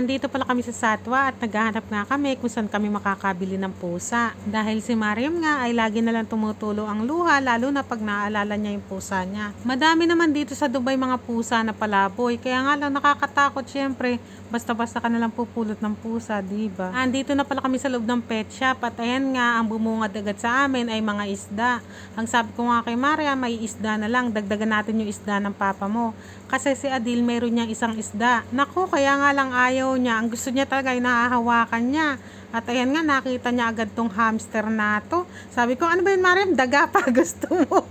Andito pala kami sa Satwa at naghahanap nga kami kung saan kami makakabili ng pusa. Dahil si Mariam nga ay lagi na lang tumutulo ang luha lalo na pag naaalala niya yung pusa niya. Madami naman dito sa Dubai mga pusa na palaboy kaya nga lang nakakatakot syempre basta-basta ka na lang pupulot ng pusa, di ba? Andito na pala kami sa loob ng pet shop at ayan nga ang bumungad agad sa amin ay mga isda. Ang sabi ko nga kay Mariam may isda na lang, dagdagan natin yung isda ng papa mo. Kasi si Adil meron niyang isang isda. Naku, kaya nga lang ayaw niya. Ang gusto niya talaga ay nahahawakan niya. At ayan nga, nakita niya agad tong hamster na to. Sabi ko, ano ba yun, Mariam? Daga pa gusto mo.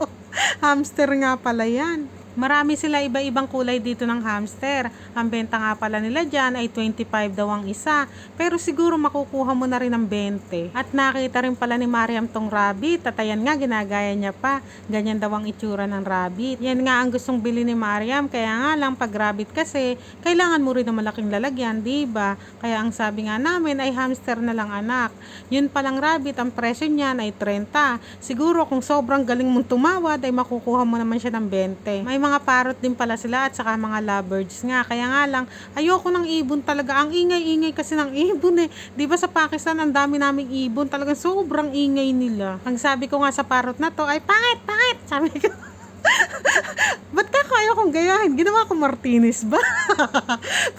hamster nga pala yan. Marami sila iba-ibang kulay dito ng hamster. Ang benta nga pala nila dyan ay 25 daw ang isa. Pero siguro makukuha mo na rin ng 20. At nakita rin pala ni Mariam tong rabbit. At ayan nga, ginagaya niya pa. Ganyan daw ang itsura ng rabbit. Yan nga ang gustong bili ni Mariam. Kaya nga lang, pag rabbit kasi, kailangan mo rin ng malaking lalagyan, di ba? Kaya ang sabi nga namin ay hamster na lang anak. Yun palang rabbit, ang presyo niyan ay 30. Siguro kung sobrang galing mong tumawad, ay makukuha mo naman siya ng 20. May mga parrot din pala sila at saka mga lovebirds nga. Kaya nga lang, ayoko ng ibon talaga. Ang ingay-ingay kasi ng ibon eh. Ba sa Pakistan, ang dami naming ibon. Talagang sobrang ingay nila. Ang sabi ko nga sa parrot na to ay, pangit, pangit! Sabi ko, Ba't ka kaya kong gayahin? Ginawa ko Martinez ba?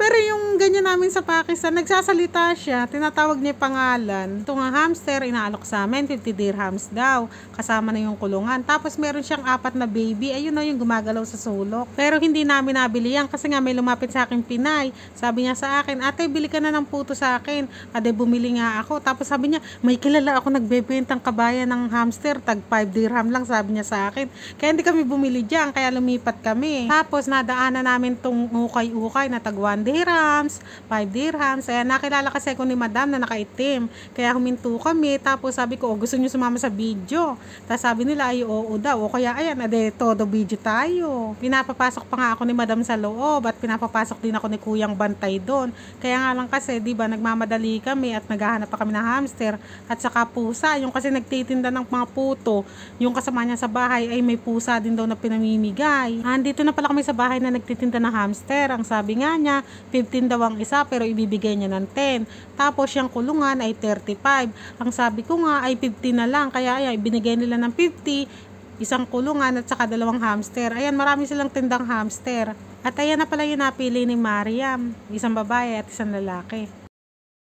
Namin sa Pakistan, nagsasalita siya, tinatawag niya pangalan. Ito nga hamster, inaalok sa amin, 50 dirhams daw. Kasama na yung kulungan. Tapos meron siyang apat na baby, ayun na yung gumagalaw sa sulok. Pero hindi namin nabili yan kasi nga may lumapit sa akin Pinay. Sabi niya sa akin, ate, bili ka na ng puto sa akin. Ade, bumili nga ako. Tapos sabi niya, may kilala ako nagbebentang kabayan ng hamster, tag 5 dirham lang, sabi niya sa akin. Kaya hindi kami bumili dyan, kaya lumipat kami. Tapos nadaanan namin tong ukay-ukay na tag 1 dirhams, 5 dirhams. Ayan, nakilala kasi ako ni madam na nakaitim. Kaya huminto kami. Tapos sabi ko, oh, gusto niyo sumama sa video. Tapos sabi nila, ay oo daw. O kaya ayan, ade, todo video tayo. Pinapapasok pa nga ako ni madam sa loob at pinapapasok din ako ni kuyang bantay doon. Kaya nga lang kasi, di ba, nagmamadali kami at naghahanap pa kami ng hamster at saka pusa. Yung kasi nagtitinda ng mga puto, yung kasama niya sa bahay ay may pusa din daw na pinamimigay. Andito na pala kami sa bahay na nagtitinda ng hamster. Ang sabi nga niya, 15 daw ang isa pero ibibigay niya ng 10. Tapos yung kulungan ay 35. Ang sabi ko nga ay 50 na lang. Kaya ay binigay nila ng 50, isang kulungan at saka dalawang hamster. Ayan, marami silang tindang hamster. At ayan na pala yung napili ni Mariam, isang babae at isang lalaki.